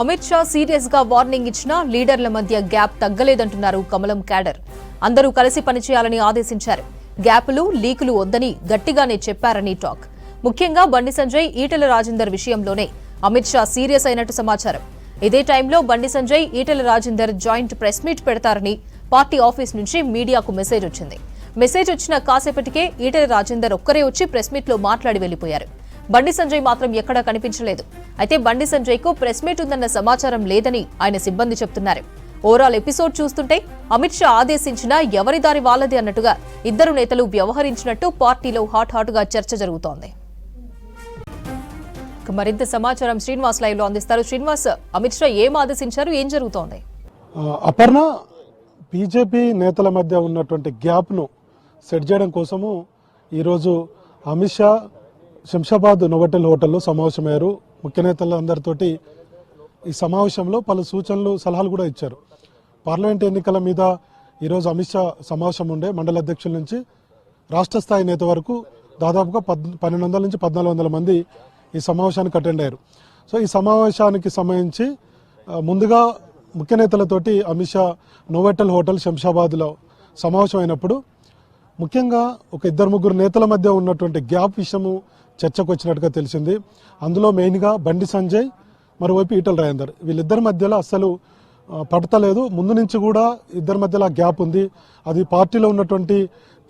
అమిత్ షా సీరియస్గా వార్నింగ్ ఇచ్చినా లీడర్ల మధ్య గ్యాప్ తగ్గలేదంటున్నారు కమలం క్యాడర్. అందరూ కలిసి పనిచేయాలని ఆదేశించారు. గ్యాపులు లీకులు వద్దని గట్టిగానే చెప్పారని టాక్. ముఖ్యంగా బండి సంజయ్ ఈటెల రాజేందర్ విషయంలోనే అమిత్ షా సీరియస్ అయినట్టు సమాచారం. ఇదే టైంలో Bandi Sanjay Etela Rajender joint press meet పెడతారని పార్టీ ఆఫీస్ నుంచి మీడియాకు మెసేజ్ వచ్చింది. మెసేజ్ వచ్చిన కాసేపటికే ఈటెల రాజేందర్ ఒక్కరే వచ్చి ప్రెస్ మీట్లో మాట్లాడి వెళ్ళిపోయారు బండి సంజయ్ మాత్రం ఎక్కడా కనిపించలేదు. అయితే బండి సంజయ్కు ప్రెస్ మీట్ ఉందన్న సమాచారం లేదని ఆయన సిబ్బంది చెప్తున్నారు. ఓవరాల్ ఎపిసోడ్ చూస్తుంటే అమిత్ షా ఆదేశించినా ఎవరి దారి వాళ్ళది అన్నట్టుగా ఇద్దరు నేతలు వ్యవహరించినట్టు పార్టీలో హాట్ హాట్గా చర్చ జరుగుతోంది. మరింత సమాచారం శ్రీనివాస్ లైవ్లో అందిస్తారు. శ్రీనివాస్ అమిత్ షా ఏం ఆదేశించారు? ఏం జరుగుతోంది? అపర్ణ బీజేపీ నేతల మధ్య ఉన్నటువంటి గ్యాప్ను సెట్ చేయడం కోసము ఈరోజు అమిత్ షా శంషాబాద్ నొవటల్ హోటల్లో సమావేశమయ్యారు. ముఖ్య నేతలందరితోటి ఈ సమావేశంలో పలు సూచనలు సలహాలు కూడా ఇచ్చారు. పార్లమెంట్ ఎన్నికల మీద ఈరోజు అమిత్ షా సమావేశం ఉండే మండల అధ్యక్షుల నుంచి రాష్ట్ర స్థాయి నేత వరకు దాదాపుగా పద్ పన్నెండు వందల నుంచి పద్నాలుగు వందల మంది ఈ సమావేశానికి అటెండ్ అయ్యారు. సో ఈ సమావేశానికి సంబంధించి ముందుగా ముఖ్య నేతలతోటి అమిత్ షా నోవెటల్ హోటల్ శంషాబాద్లో సమావేశం అయినప్పుడు ముఖ్యంగా ఒక ఇద్దరు ముగ్గురు నేతల మధ్య ఉన్నటువంటి గ్యాప్ విషయము చర్చకు వచ్చినట్టుగా తెలిసింది. అందులో మెయిన్గా బండి సంజయ్ మరోవైపు ఈటల రాజేందర్. వీళ్ళిద్దరి మధ్యలో అస్సలు పడతలేదు ముందు నుంచి కూడా ఇద్దరి మధ్యలో గ్యాప్ ఉంది. అది పార్టీలో ఉన్నటువంటి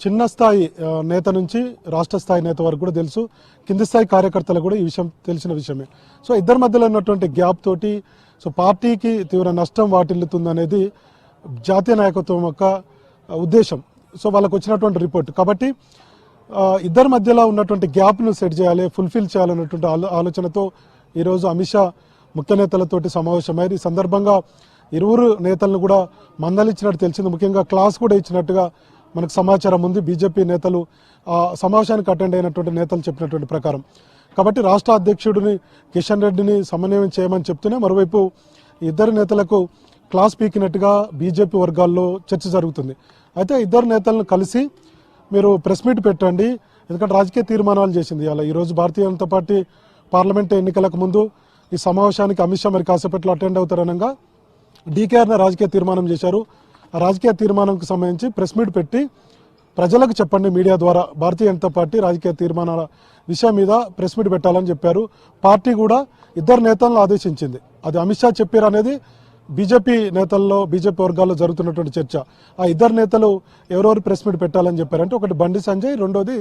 చిన్న స్థాయి నేత నుంచి రాష్ట్ర స్థాయి నేత వరకు కూడా తెలుసు. కింది స్థాయి కార్యకర్తలకు కూడా ఈ విషయం తెలిసిన విషయమే. సో ఇద్దరి మధ్యలో ఉన్నటువంటి గ్యాప్ తోటి సో పార్టీకి తీవ్ర నష్టం వాటిల్లుతుందనేది జాతీయ నాయకత్వం యొక్క ఉద్దేశం. సో వాళ్ళకు వచ్చినటువంటి రిపోర్ట్. కాబట్టి ఇద్దరి మధ్యలో ఉన్నటువంటి గ్యాప్ను సెట్ చేయాలి ఫుల్ఫిల్ చేయాలన్నటువంటి ఆలో ఆలోచనతో ఈరోజు అమిత్ షా ముఖ్య నేతలతోటి సమావేశమయ్యారు ఈ సందర్భంగా ఇరువురు నేతలను కూడా మందలిచ్చినట్టు తెలిసింది. ముఖ్యంగా క్లాస్ కూడా ఇచ్చినట్టుగా మనకు సమాచారం ఉంది. బీజేపీ నేతలు సమావేశానికి అటెండ్ అయినటువంటి నేతలు చెప్పినటువంటి ప్రకారం. కాబట్టి రాష్ట్ర అధ్యక్షుడిని కిషన్ రెడ్డిని సమన్వయం చేయమని చెప్తూనే మరోవైపు ఇద్దరు నేతలకు క్లాస్ పీకినట్టుగా బీజేపీ వర్గాల్లో చర్చ జరుగుతుంది. అయితే ఇద్దరు నేతలను కలిసి మీరు ప్రెస్ మీట్ పెట్టండి. ఎందుకంటే రాజకీయ తీర్మానాలు చేసింది అలా ఈరోజు భారతీయ జనతా పార్టీ పార్లమెంట్ ఎన్నికలకు ముందు ఈ సమావేశానికి అమిత్ షా మరి కాసేపట్లో అటెండ్ అవుతారనగా డీకేఆర్ని రాజకీయ తీర్మానం చేశారు. ఆ రాజకీయ తీర్మానంకు సంబంధించి ప్రెస్ మీట్ పెట్టి ప్రజలకు చెప్పండి మీడియా ద్వారా భారతీయ జనతా పార్టీ రాజకీయ తీర్మానాల విషయం మీద ప్రెస్ మీట్ పెట్టాలని చెప్పారు. పార్టీ కూడా ఇద్దరు నేతలను ఆదేశించింది. అది అమిత్ షా చెప్పారు అనేది బీజేపీ నేతల్లో బీజేపీ వర్గాల్లో జరుగుతున్నటువంటి చర్చ. ఆ ఇద్దరు నేతలు ఎవరెవరు ప్రెస్ మీట్ పెట్టాలని చెప్పారంటే ఒకటి బండి సంజయ్ రెండోది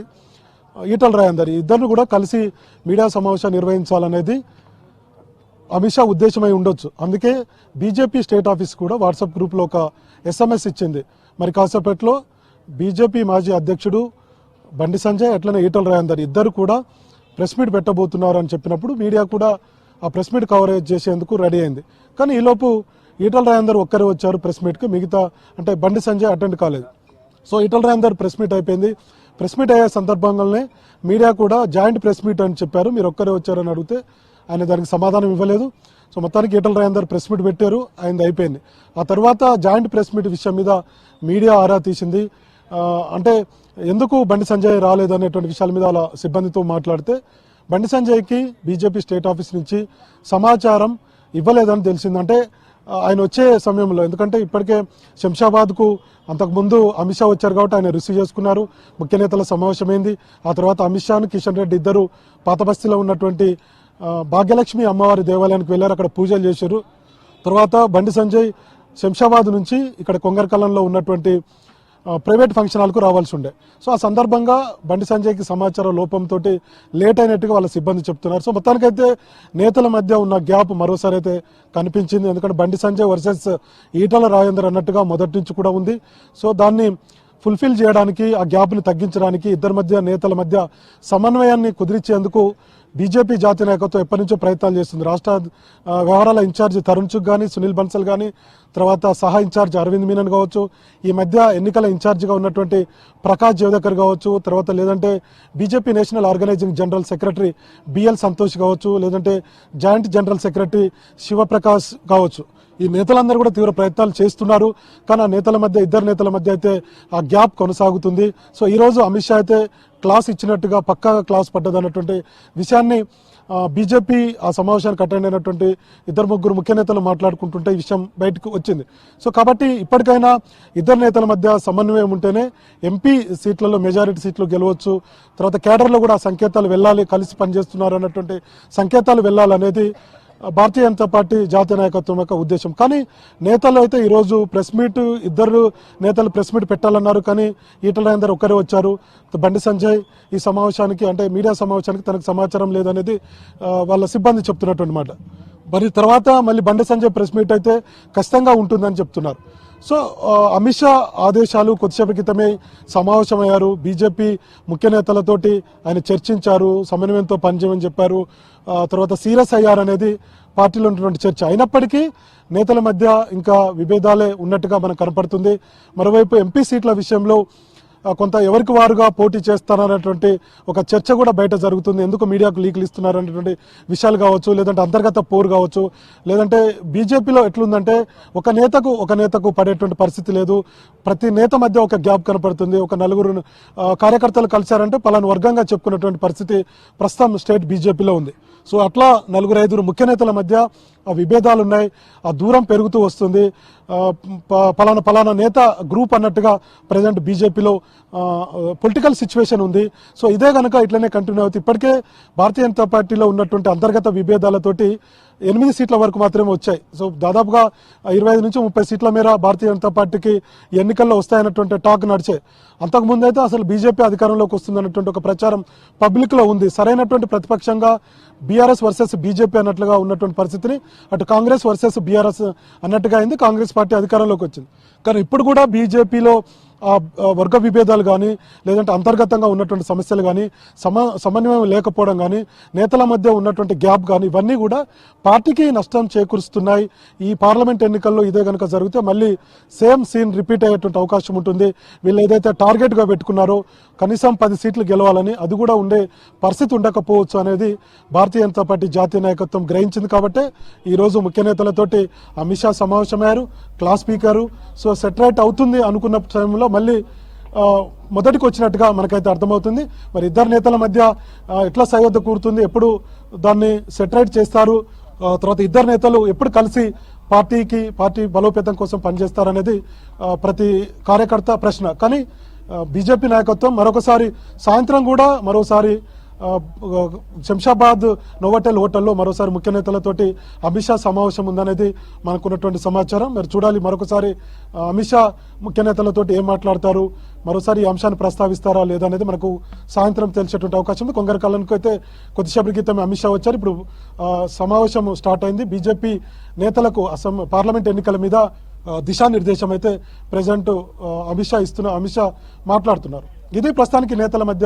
ఈటల రాయందర్. ఇద్దరు కూడా కలిసి మీడియా సమావేశం నిర్వహించాలనేది అమిత్ షా ఉద్దేశమై ఉండొచ్చు. అందుకే బీజేపీ స్టేట్ ఆఫీస్ కూడా వాట్సాప్ గ్రూప్లో ఒక ఎస్ఎంఎస్ ఇచ్చింది. మరి కాసేపట్లో బీజేపీ మాజీ అధ్యక్షుడు బండి సంజయ్ అట్లనే ఈటల రాయందర్ ఇద్దరు కూడా ప్రెస్ మీట్ పెట్టబోతున్నారు అని చెప్పినప్పుడు మీడియా కూడా ఆ ప్రెస్ మీట్ కవరేజ్ చేసేందుకు రెడీ అయింది. కానీ ఈలోపు ఈటల రాయందర్ ఒక్కరే వచ్చారు ప్రెస్ మీట్కి మిగతా అంటే బండి సంజయ్ అటెండ్ కాలేదు. So Etela Rajender press meet అయిపోయింది. ప్రెస్ మీట్ అయ్యే సందర్భంగానే మీడియా కూడా జాయింట్ ప్రెస్ మీట్ అని చెప్పారు. మీరు ఒక్కరే వచ్చారని అడిగితే ఆయన దానికి సమాధానం ఇవ్వలేదు. సో మొత్తానికి ఈటల రాయందర్ ప్రెస్ మీట్ పెట్టారు ఆయనది అయిపోయింది. ఆ తర్వాత జాయింట్ ప్రెస్ మీట్ విషయం మీద మీడియా ఆరా తీసింది. అంటే ఎందుకు బండి సంజయ్ రాలేదు అనేటువంటి విషయాల మీద అలా సిబ్బందితో మాట్లాడితే బండి సంజయ్కి బీజేపీ స్టేట్ ఆఫీస్ నుంచి సమాచారం ఇవ్వలేదని తెలిసిందంటే ఆయన వచ్చే సమయంలో ఎందుకంటే ఇప్పటికే శంషాబాద్కు అంతకుముందు అమిత్ షా వచ్చారు కాబట్టి ఆయన రిసీవ్ చేసుకున్నారు. ముఖ్య నేతల సమావేశమైంది. ఆ తర్వాత అమిత్ షాను కిషన్ రెడ్డి ఇద్దరు పాతబస్తీలో ఉన్నటువంటి భాగ్యలక్ష్మి అమ్మవారి దేవాలయానికి వెళ్ళారు. అక్కడ పూజలు చేశారు. తర్వాత బండి సంజయ్ శంషాబాద్ నుంచి ఇక్కడ కొంగరకలంలో ఉన్నటువంటి ప్రైవేట్ ఫంక్షన్ హాల్కు రావాల్సి ఉండే. సో ఆ సందర్భంగా బండి సంజయ్కి సమాచార లోపంతో లేట్ అయినట్టుగా వాళ్ళ సిబ్బంది చెప్తున్నారు. సో మొత్తానికైతే నేతల మధ్య ఉన్న గ్యాప్ మరోసారి అయితే కనిపించింది. ఎందుకంటే బండి సంజయ్ వర్సెస్ ఈటల రాజేందర్ అన్నట్టుగా మొదటి నుంచి కూడా ఉంది. సో దాన్ని ఫుల్ఫిల్ చేయడానికి ఆ గ్యాప్ని తగ్గించడానికి ఇద్దరి మధ్య నేతల మధ్య సమన్వయాన్ని కుదిరించేందుకు బీజేపీ జాతీయ నాయకత్వం ఎప్పటి నుంచో ప్రయత్నాలు చేస్తుంది. రాష్ట్ర వ్యవహారాల ఇన్ఛార్జ్ తరుణ్ చుక్ కానీ సునీల్ బన్సల్ కానీ తర్వాత సహా ఇన్ఛార్జ్ అరవింద్ మీనన్ కావచ్చు ఈ మధ్య ఎన్నికల ఇన్ఛార్జిగా ఉన్నటువంటి ప్రకాష్ జవదేకర్ కావచ్చు తర్వాత లేదంటే BJP national organising general secretary BL Santhosh కావచ్చు లేదంటే జాయింట్ జనరల్ సెక్రటరీ శివప్రకాష్ కావచ్చు. ఈ నేతలందరూ కూడా తీవ్ర ప్రయత్నాలు చేస్తున్నారు. కానీ ఆ నేతల మధ్య ఇద్దరు నేతల మధ్య అయితే ఆ గ్యాప్ కొనసాగుతుంది. సో ఈరోజు అమిత్ షా అయితే క్లాస్ ఇచ్చినట్టుగా పక్కాగా క్లాస్ పడ్డదన్నటువంటి విషయాన్ని బీజేపీ ఆ సమావేశానికి అటెండ్ అయినటువంటి ఇద్దరు ముగ్గురు ముఖ్య నేతలు మాట్లాడుకుంటుంటే ఈ విషయం బయటకు వచ్చింది. సో కాబట్టి ఇప్పటికైనా ఇద్దరు నేతల మధ్య సమన్వయం ఉంటేనే ఎంపీ సీట్లలో మెజారిటీ సీట్లు గెలవచ్చు. తర్వాత కేడర్లో కూడా సంకేతాలు వెళ్ళాలి కలిసి పనిచేస్తున్నారు అన్నటువంటి సంకేతాలు వెళ్ళాలనేది భారతీయ జనతా పార్టీ జాతీయ నాయకత్వం యొక్క ఉద్దేశం. కానీ నేతలు అయితే ఈరోజు ప్రెస్ మీట్ ఇద్దరు నేతలు ప్రెస్ మీట్ పెట్టాలన్నారు. కానీ ఈటల రాజేందర్ ఒక్కరే వచ్చారు. బండి సంజయ్ ఈ సమావేశానికి అంటే మీడియా సమావేశానికి తనకు సమాచారం లేదనేది వాళ్ళ సిబ్బంది చెప్తున్నటువంటి మాట. మరి తర్వాత మళ్ళీ బండి సంజయ్ ప్రెస్ మీట్ అయితే ఖచ్చితంగా ఉంటుందని చెప్తున్నారు. సో అమిత్ షా ఆదేశాలు కొద్దిసేపు క్రితమే సమావేశమయ్యారు. బీజేపీ ముఖ్య నేతలతోటి ఆయన చర్చించారు సమన్వయంతో పనిచేయమని చెప్పారు. తర్వాత సీరియస్ అయ్యారనేది పార్టీలో ఉన్నటువంటి చర్చ. అయినప్పటికీ నేతల మధ్య ఇంకా విభేదాలే ఉన్నట్టుగా మనకు కనపడుతుంది. మరోవైపు ఎంపీ సీట్ల విషయంలో కొంత ఎవరికి వారుగా పోటీ చేస్తారనేటువంటి ఒక చర్చ కూడా బయట జరుగుతుంది. ఎందుకు మీడియాకు లీకులు ఇస్తున్నారు అనేటువంటి విషయాలు కావచ్చు లేదంటే అంతర్గత పోరు కావచ్చు లేదంటే బీజేపీలో ఎట్లుందంటే ఒక నేతకు ఒక నేతకు పడేటువంటి పరిస్థితి లేదు. ప్రతి నేత మధ్య ఒక గ్యాప్ కనపడుతుంది. ఒక నలుగురు కార్యకర్తలు కలిశారంటే పలాను వర్గంగా చెప్పుకున్నటువంటి పరిస్థితి ప్రస్తుతం స్టేట్ బీజేపీలో ఉంది. సో అట్లా నలుగురు ఐదుగురు ముఖ్య నేతల మధ్య విభేదాలు ఉన్నాయి ఆ దూరం పెరుగుతూ వస్తుంది. ప- పలానా పలానా నేత గ్రూప్ అన్నట్టుగా ప్రజెంట్ బీజేపీలో పొలిటికల్ సిచ్యువేషన్ ఉంది. సో ఇదే కనుక ఇట్లనే కంటిన్యూ అవుతుంది. ఇప్పటికే భారతీయ జనతా పార్టీలో ఉన్నటువంటి అంతర్గత విభేదాలతోటి ఎనిమిది సీట్ల వరకు మాత్రమే వచ్చాయి. సో దాదాపుగా ఇరవై ఐదు నుంచి ముప్పై సీట్ల మేర భారతీయ జనతా పార్టీకి ఎన్నికల్లో వస్తాయన్నటువంటి టాక్ నడిచే అంతకుముందు అయితే అసలు బీజేపీ అధికారంలోకి వస్తుందన్నటువంటి ఒక ప్రచారం పబ్లిక్లో ఉంది. సరైనటువంటి ప్రతిపక్షంగా బీఆర్ఎస్ వర్సెస్ బీజేపీ అన్నట్లుగా ఉన్నటువంటి పరిస్థితిని అటు కాంగ్రెస్ వర్సెస్ బీఆర్ఎస్ అన్నట్టుగా అయింది కాంగ్రెస్ పార్టీ అధికారంలోకి వచ్చింది. కానీ ఇప్పుడు కూడా బీజేపీలో వర్గ విభేదాలు కానీ లేదంటే అంతర్గతంగా ఉన్నటువంటి సమస్యలు కానీ సమ సమన్వయం లేకపోవడం కానీ నేతల మధ్య ఉన్నటువంటి గ్యాప్ కానీ ఇవన్నీ కూడా పార్టీకి నష్టం చేకూరుస్తున్నాయి. ఈ పార్లమెంట్ ఎన్నికల్లో ఇదే కనుక జరిగితే మళ్ళీ సేమ్ సీన్ రిపీట్ అయ్యేటువంటి అవకాశం ఉంటుంది. వీళ్ళు ఏదైతే టార్గెట్గా పెట్టుకున్నారో కనీసం పది సీట్లు గెలవాలని అది కూడా ఉండే పరిస్థితి ఉండకపోవచ్చు అనేది భారతీయ జనతా పార్టీ జాతీయ నాయకత్వం గ్రహించింది కాబట్టి ఈరోజు ముఖ్య నేతలతోటి అమిత్ షా సమావేశమయ్యారు క్లాస్ స్పీకరు. సో సెటరేట్ అవుతుంది అనుకున్న టైంలో సమయంలో మళ్ళీ మొదటికి వచ్చినట్టుగా మనకైతే అర్థమవుతుంది. మరి ఇద్దరు నేతల మధ్య ఎట్లా సయోధ్య కూరుతుంది ఎప్పుడు దాన్ని సెటరేట్ చేస్తారు తర్వాత ఇద్దరు నేతలు ఎప్పుడు కలిసి పార్టీకి పార్టీ బలోపేతం కోసం పనిచేస్తారనేది ప్రతి కార్యకర్త ప్రశ్న. కానీ బీజేపీ నాయకత్వం మరొకసారి సాయంత్రం కూడా మరోసారి శంషాబాద్ నోవటెల్ హోటల్లో మరోసారి ముఖ్య నేతలతోటి అమిత్ షా సమావేశం ఉందనేది మనకున్నటువంటి సమాచారం. మరి చూడాలి మరొకసారి అమిత్ షా ముఖ్య నేతలతోటి ఏం మాట్లాడతారు మరోసారి ఈ అంశాన్ని ప్రస్తావిస్తారా లేదా అనేది మనకు సాయంత్రం తెలిసేటువంటి అవకాశం ఉంది. కొంగర కాలానికి అయితే కొద్దిసేపటి క్రితం అమిత్ షా వచ్చారు. ఇప్పుడు సమావేశం స్టార్ట్ అయింది. బీజేపీ నేతలకు అసం పార్లమెంట్ ఎన్నికల మీద దిశానిర్దేశం అయితే ప్రజెంట్ అమిత్ షా ఇస్తున్న అమిత్ షా మాట్లాడుతున్నారు. ఇది ప్రస్తుతానికి నేతల మధ్య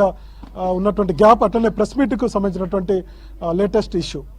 ఉన్నటువంటి గ్యాప్ అట్లనే ప్రెస్ మీట్కు సంబంధించినటువంటి లేటెస్ట్ ఇష్యూ.